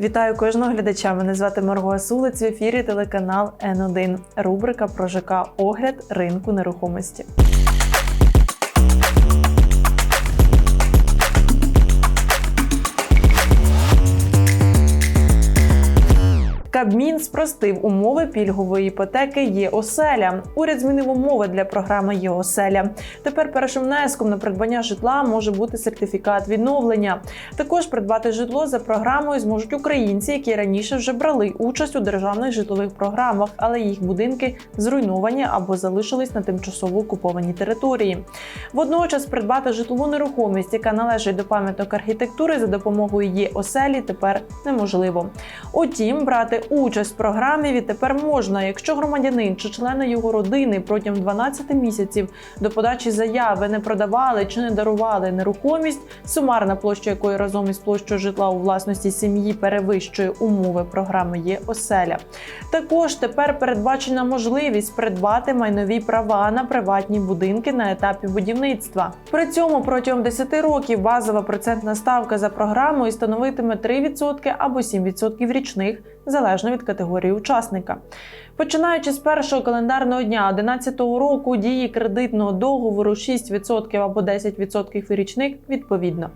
Вітаю кожного глядача. Мене звати Марго Сулець. В ефірі телеканал Н1. Рубрика про ЖК Огляд ринку нерухомості. Кабмін спростив умови пільгової іпотеки ЄОселя. Уряд змінив умови для програми ЄОселя. Тепер першим внеском на придбання житла може бути сертифікат відновлення. Також придбати житло за програмою зможуть українці, які раніше вже брали участь у державних житлових програмах, але їх будинки зруйновані або залишились на тимчасово окупованій території. Водночас придбати житлову нерухомість, яка належить до пам'яток архітектури за допомогою ЄОселі, тепер неможливо. Утім, брати участь в програмі відтепер можна, якщо громадянин чи члени його родини протягом 12 місяців до подачі заяви не продавали чи не дарували нерухомість, сумарна площа якої разом із площою житла у власності сім'ї перевищує умови програми є оселя. Також тепер передбачена можливість придбати майнові права на приватні будинки на етапі будівництва. При цьому протягом 10 років базова процентна ставка за програмою становитиме 3% або 7% річних залежно від категорії учасника. Починаючи з першого календарного дня 2011 року дії кредитного договору 6% або 10% річних відповідно.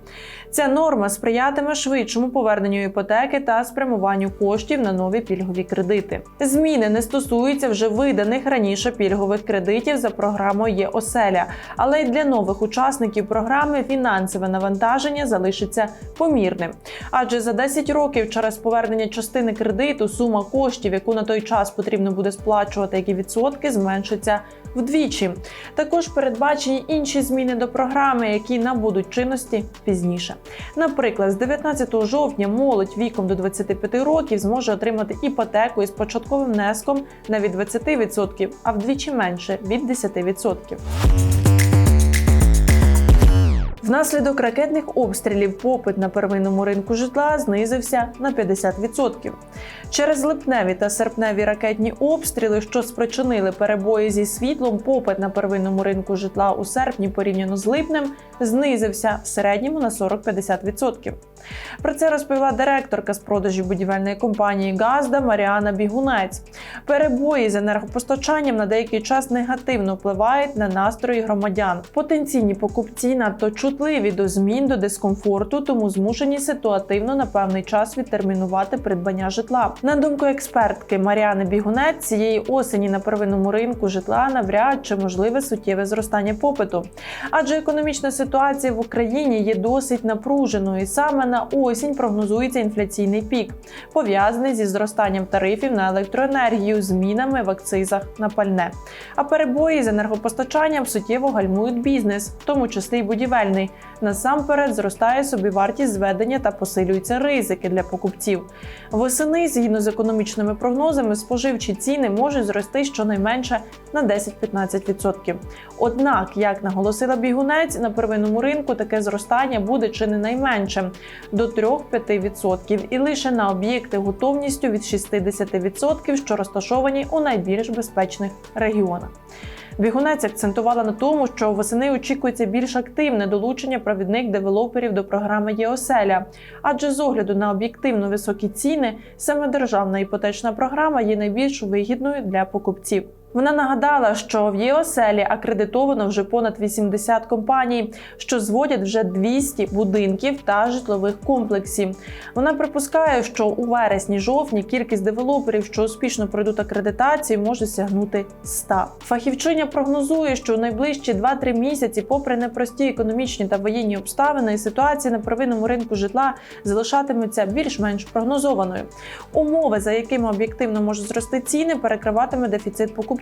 Ця норма сприятиме швидшому поверненню іпотеки та спрямуванню коштів на нові пільгові кредити. Зміни не стосуються вже виданих раніше пільгових кредитів за програмою є оселя, але й для нових учасників програми фінансове навантаження залишиться помірним. Адже за 10 років через повернення частини кредиту сума коштів, яку на той час потрібно буде сплачувати, які відсотки, зменшаться вдвічі. Також передбачені інші зміни до програми, які набудуть чинності пізніше. Наприклад, з 19 жовтня молодь віком до 25 років зможе отримати іпотеку із початковим внеском не від 20%, а вдвічі менше від 10%. Внаслідок ракетних обстрілів попит на первинному ринку житла знизився на 50%. Через липневі та серпневі ракетні обстріли, що спричинили перебої зі світлом, попит на первинному ринку житла у серпні порівняно з липнем знизився в середньому на 40-50%. Про це розповіла директорка з продажів будівельної компанії Газда Маріана Бігунець. Перебої з енергопостачанням на деякий час негативно впливають на настрої громадян. Потенційні покупці надто чутливі до змін до дискомфорту, тому змушені ситуативно на певний час відтермінувати придбання житла. На думку експертки Маріани Бігунець, цієї осені на первинному ринку житла навряд чи можливе суттєве зростання попиту, адже економічна ситуація в Україні є досить напруженою. і Саме на осінь прогнозується інфляційний пік, пов'язаний зі зростанням тарифів на електроенергію, змінами в акцизах на пальне. А перебої з енергопостачанням суттєво гальмують бізнес, в тому числі й будівельний. Насамперед зростає собівартість зведення та посилюються ризики для покупців. Восени, згідно з економічними прогнозами, споживчі ціни можуть зрости щонайменше на 10-15%. Однак, як наголосила бігунець, на первинному ринку таке зростання буде чи не найменшим до 3-5% і лише на об'єкти готовністю від 60%, що розташовані у найбільш безпечних регіонах. Бігунець акцентувала на тому, що восени очікується більш активне долучення провідних девелоперів до програми ЄОселя, адже з огляду на об'єктивно високі ціни саме державна іпотечна програма є найбільш вигідною для покупців. Вона нагадала, що в ЄОселі акредитовано вже понад 80 компаній, що зводять вже 200 будинків та житлових комплексів. Вона припускає, що у вересні-жовтні кількість девелоперів, що успішно пройдуть акредитацію, може сягнути 100. Фахівчиня прогнозує, що у найближчі 2-3 місяці, попри непрості економічні та воєнні обставини, ситуація на первинному ринку житла залишатиметься більш-менш прогнозованою. Умови, за якими об'єктивно можуть зрости ціни, перекриватиме дефіцит покупців.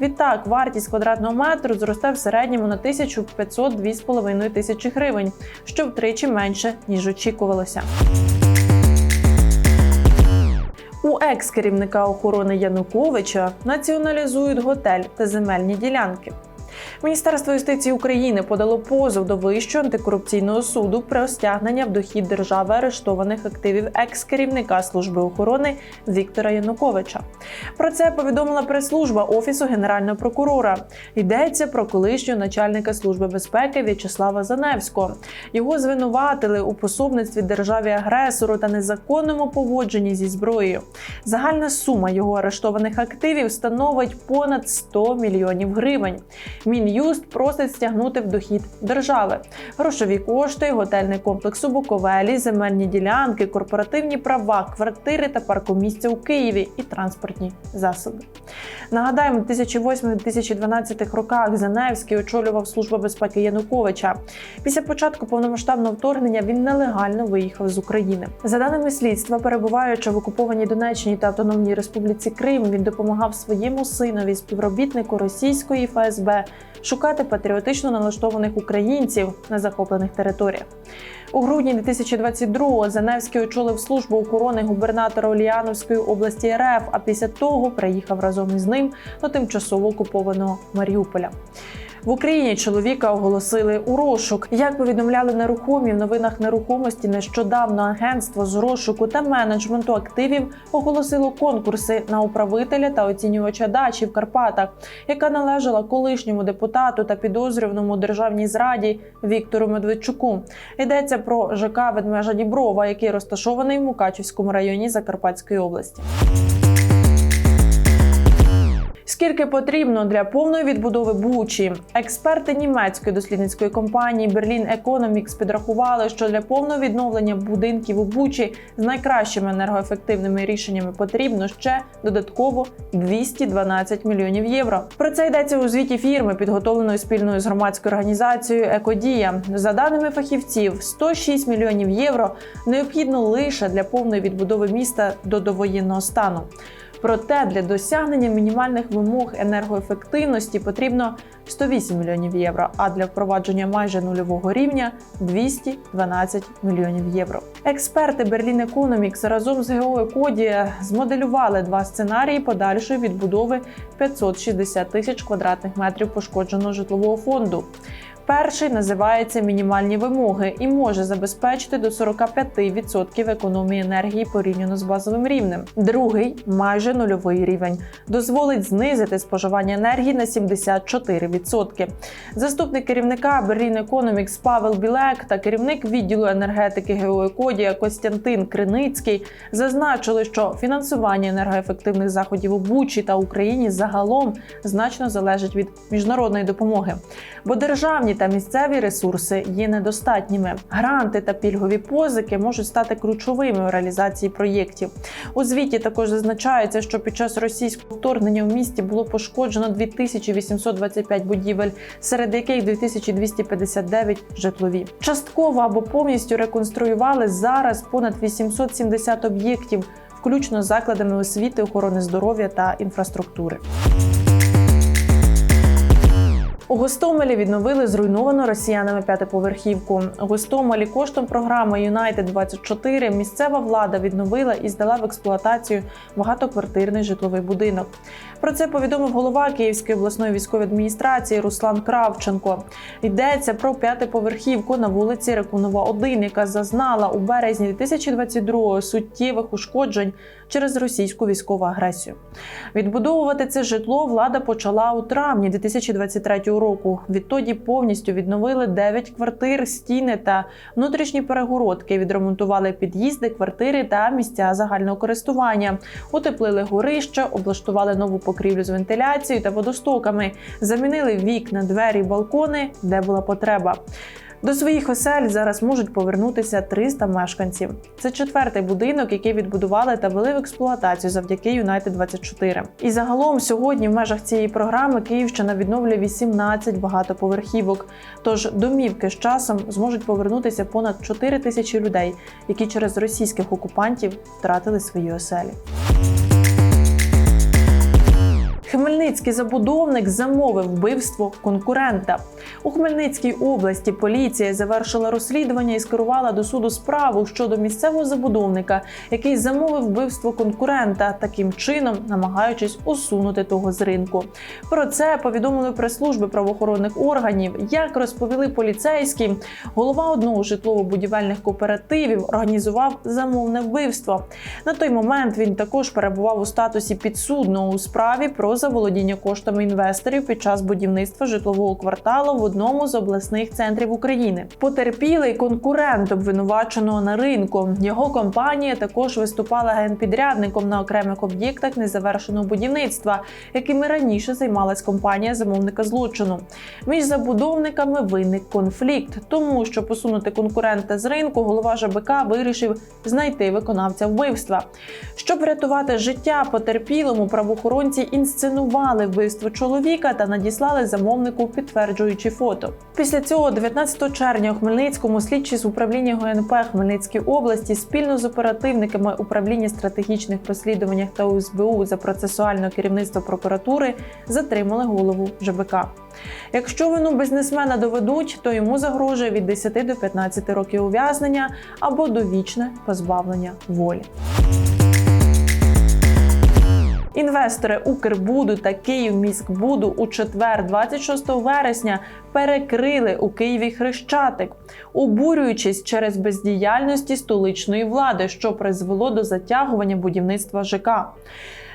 Відтак, вартість квадратного метру зросте в середньому на 1500-2,5 тисячі гривень, що втричі менше ніж очікувалося. У екс-керівника охорони Януковича націоналізують готель та земельні ділянки. Міністерство юстиції України подало позов до Вищого антикорупційного суду про стягнення в дохід держави арештованих активів екс-керівника служби охорони Віктора Януковича. Про це повідомила прес-служба офісу генерального прокурора. Йдеться про колишнього начальника служби безпеки В'ячеслава Заневського. Його звинуватили у пособництві державі агресору та незаконному поводженні зі зброєю. Загальна сума його арештованих активів становить понад 100 мільйонів гривень. Мін'юст просить стягнути в дохід держави грошові кошти, готельний комплекс у Буковелі, земельні ділянки, корпоративні права, квартири та паркомісця у Києві і транспортні засоби. Нагадаємо, в 2008-2012 роках Заневський очолював службу безпеки Януковича. Після початку повномасштабного вторгнення він нелегально виїхав з України. За даними слідства, перебуваючи в окупованій Донеччині та Автономній Республіці Крим, він допомагав своєму синові, співробітнику російської ФСБ, шукати патріотично налаштованих українців на захоплених територіях. У грудні 2022-го Заневський очолив службу охорони губернатора Оліановської області РФ, а після того приїхав разом із ним до тимчасово окупованого Маріуполя. В Україні чоловіка оголосили у розшук. Як повідомляли нерухомі в новинах нерухомості, нещодавно агентство з розшуку та менеджменту активів оголосило конкурси на управителя та оцінювача дачі в Карпатах, яка належала колишньому депутату та підозрюваному державній зраді Віктору Медведчуку. Йдеться про ЖК Ведмежа Діброва, який розташований в Мукачівському районі Закарпатської області. Скільки потрібно для повної відбудови Бучі? Експерти німецької дослідницької компанії Berlin Economics підрахували, що для повного відновлення будинків у Бучі з найкращими енергоефективними рішеннями потрібно ще додатково 212 мільйонів євро. Про це йдеться у звіті фірми, підготовленої спільною з громадською організацією Екодія. За даними фахівців, 106 мільйонів євро необхідно лише для повної відбудови міста до довоєнного стану. Проте для досягнення мінімальних вимог енергоефективності потрібно 108 мільйонів євро, а для впровадження майже нульового рівня 212 мільйонів євро. Експерти Berlin Economics разом з GeoEcodia змоделювали два сценарії подальшої відбудови 560 тисяч квадратних метрів пошкодженого житлового фонду. Перший називається мінімальні вимоги і може забезпечити до 45% економії енергії порівняно з базовим рівнем. Другий майже нульовий рівень, дозволить знизити споживання енергії на 74%. Заступник керівника Berlin Economics Павел Білек та керівник відділу енергетики Геоекодія Костянтин Криницький зазначили, що фінансування енергоефективних заходів у Бучі та Україні загалом значно залежить від міжнародної допомоги, бо державні та місцеві ресурси є недостатніми. Гранти та пільгові позики можуть стати ключовими у реалізації проєктів. У звіті також зазначається, що під час російського вторгнення в місті було пошкоджено 2825 будівель, серед яких 2259 житлові. Частково або повністю реконструювали зараз понад 870 об'єктів, включно закладами освіти, охорони здоров'я та інфраструктури. У Гостомелі відновили зруйновану росіянами п'ятиповерхівку. У Гостомелі коштом програми Юнайтед 24 місцева влада відновила і здала в експлуатацію багатоквартирний житловий будинок. Про це повідомив голова Київської обласної військової адміністрації Руслан Кравченко. Йдеться про п'ятиповерхівку на вулиці Рекунова, 1, яка зазнала у березні 2022-го суттєвих ушкоджень через російську військову агресію. Відбудовувати це житло влада почала у травні 2023 року. Відтоді повністю відновили 9 квартир, стіни та внутрішні перегородки. Відремонтували під'їзди, квартири та місця загального користування, утеплили горище, облаштували нову покрівлю з вентиляцією та водостоками, замінили вікна, двері, балкони, де була потреба. До своїх осель зараз можуть повернутися 300 мешканців. Це четвертий будинок, який відбудували та ввели в експлуатацію завдяки Юнайтед 24 І загалом сьогодні в межах цієї програми Київщина відновлює 18 багатоповерхівок. Тож домівки з часом зможуть повернутися понад 4 тисячі людей, які через російських окупантів втратили свої оселі. Хмельницький забудовник замовив вбивство конкурента. У Хмельницькій області поліція завершила розслідування і скерувала до суду справу щодо місцевого забудовника, який замовив вбивство конкурента, таким чином намагаючись усунути того з ринку. Про це повідомили прес-служби правоохоронних органів. Як розповіли поліцейські, голова одного житлово-будівельних кооперативів організував замовне вбивство. На той момент він також перебував у статусі підсудного у справі про заволодіння коштами інвесторів під час будівництва житлового кварталу в одному з обласних центрів України. Потерпілий конкурент обвинуваченого на ринку. Його компанія також виступала генпідрядником на окремих об'єктах незавершеного будівництва, якими раніше займалась компанія замовника злочину. Між забудовниками виник конфлікт, тому що посунути конкурента з ринку голова ЖБК вирішив знайти виконавця вбивства. Щоб врятувати життя потерпілому, правоохоронці інсценували вбивство чоловіка та надіслали замовнику підтверджуючі фото. Після цього, 19 червня, у Хмельницькому слідчі з управління ГНП Хмельницької області спільно з оперативниками управління стратегічних розслідувань та УСБУ за процесуального керівництва прокуратури затримали голову ЖБК. Якщо вину бізнесмена доведуть, то йому загрожує від 10 до 15 років ув'язнення або довічне позбавлення волі. Інвестори Укрбуду та Київміськбуду у четвер, 26 вересня, перекрили у Києві Хрещатик, обурюючись через бездіяльності столичної влади, що призвело до затягування будівництва ЖК.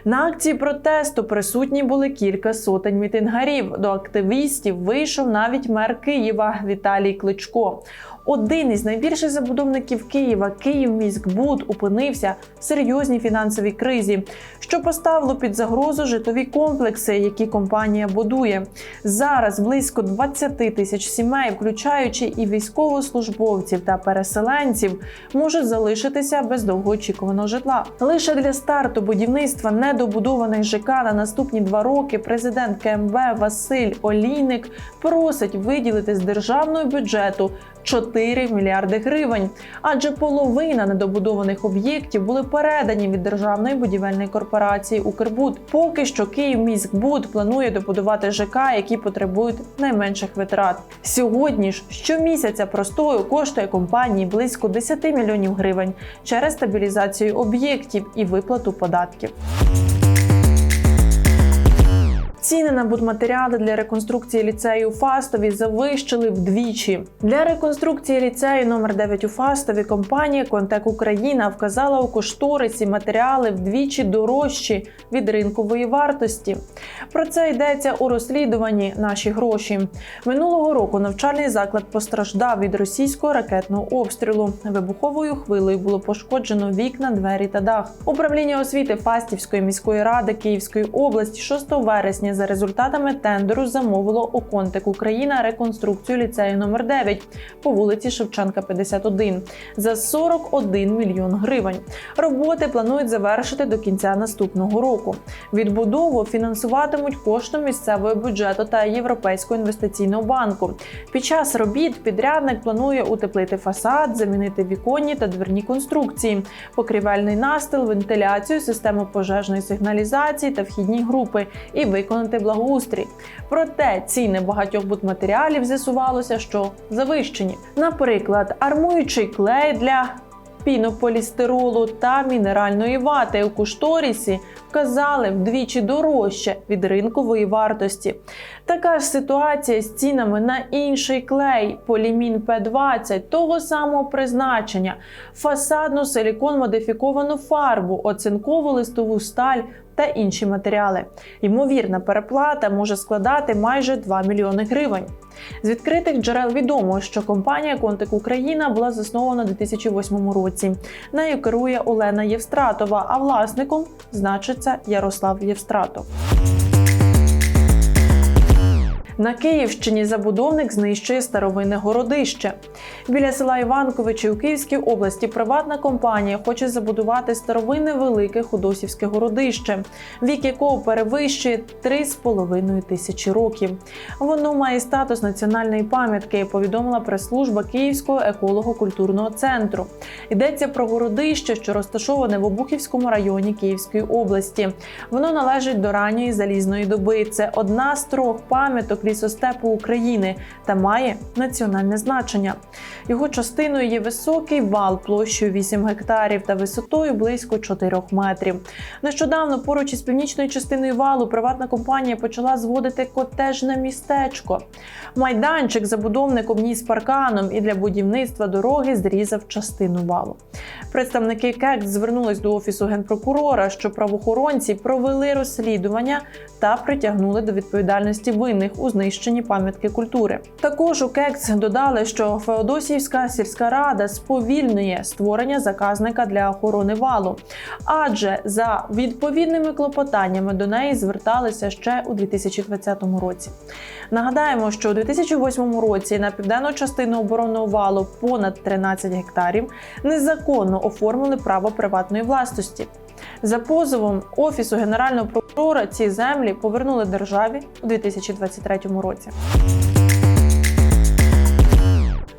На акції протесту присутні були кілька сотень мітингарів. До активістів вийшов навіть мер Києва Віталій Кличко. Один із найбільших забудовників Києва, Київміськбуд, опинився в серйозній фінансовій кризі, що поставило під загрозу житлові комплекси, які компанія будує. Зараз близько 20 тисяч сімей, включаючи і військовослужбовців та переселенців, можуть залишитися без довгоочікуваного житла. Лише для старту будівництва недобудованих ЖК на наступні два роки президент КМБ Василь Олійник просить виділити з державного бюджету 4 мільярди гривень, адже половина недобудованих об'єктів були передані від державної будівельної корпорації Укрбуд. Поки що Київміськбуд планує добудувати ЖК, які потребують найменших витрат. Сьогодні ж щомісяця простою коштує компанії близько 10 мільйонів гривень через стабілізацію об'єктів і виплату податків. Ціни на будматеріали для реконструкції ліцею у Фастові завищили вдвічі. Для реконструкції ліцею номер 9 у Фастові компанія Контек Україна вказала у кошторисі матеріали вдвічі дорожчі від ринкової вартості. Про це йдеться у розслідуванні наші гроші. Минулого року навчальний заклад постраждав від російського ракетного обстрілу. Вибуховою хвилею було пошкоджено вікна, двері та дах. Управління освіти Фастівської міської ради Київської області 6 вересня за результатами тендеру замовило у Контек Україна реконструкцію ліцею номер 9 по вулиці Шевченка, 51 за 41 мільйон гривень. Роботи планують завершити до кінця наступного року. Відбудову фінансуватимуть коштом місцевого бюджету та Європейського інвестиційного банку. Під час робіт підрядник планує утеплити фасад, замінити віконні та дверні конструкції, покрівельний настил, вентиляцію, систему пожежної сигналізації та вхідні групи і виконати благоустрій. Проте ціни багатьох будматеріалів з'ясувалося, що завищені. Наприклад, армуючий клей для пінополістиролу та мінеральної вати у кошторисі вказали вдвічі дорожче від ринкової вартості. Така ж ситуація з цінами на інший клей полімін П20 того самого призначення, фасадну силікон модифіковану фарбу, оцинкову листову сталь. Та інші матеріали. Ймовірна переплата може складати майже 2 мільйони гривень. З відкритих джерел відомо, що компанія Контик Україна була заснована у 2008 році. Нею керує Олена Євстратова, а власником значиться Ярослав Євстратов. На Київщині забудовник знищує старовинне городище. Біля села Іванковичі у Київській області приватна компанія хоче забудувати старовинне велике худосівське городище, вік якого перевищує 3,5 тисячі років. Воно має статус національної пам'ятки. Повідомила прес-служба Київського еколого-культурного центру. Йдеться про городище, що розташоване в Обухівському районі Київської області. Воно належить до ранньої залізної доби. Це одна з трьох пам'яток лісостепу України та має національне значення. Його частиною є високий вал площею 8 гектарів та висотою близько 4 метрів. Нещодавно поруч із північною частиною валу приватна компанія почала зводити котежне містечко. Майданчик забудовник обніс парканом і для будівництва дороги зрізав частину валу. Представники КЕК звернулись до офісу генпрокурора, що правоохоронці провели розслідування та притягнули до відповідальності винних у знищенні пам'ятки культури. Також у КЕКС додали, що Феодосіївська сільська рада сповільнює створення заказника для охорони валу, адже за відповідними клопотаннями до неї зверталися ще у 2020 році. Нагадаємо, що у 2008 році на південну частину оборонного валу понад 13 гектарів незаконно оформили право приватної власності. За позовом офісу генерального прокурора ці землі повернули державі у 2023 році.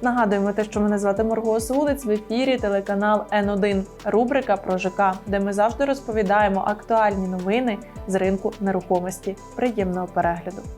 Нагадуємо те, що мене звати Марго Сулиць в ефірі телеканал Н1, рубрика про ЖК, де ми завжди розповідаємо актуальні новини з ринку нерухомості. Приємного перегляду!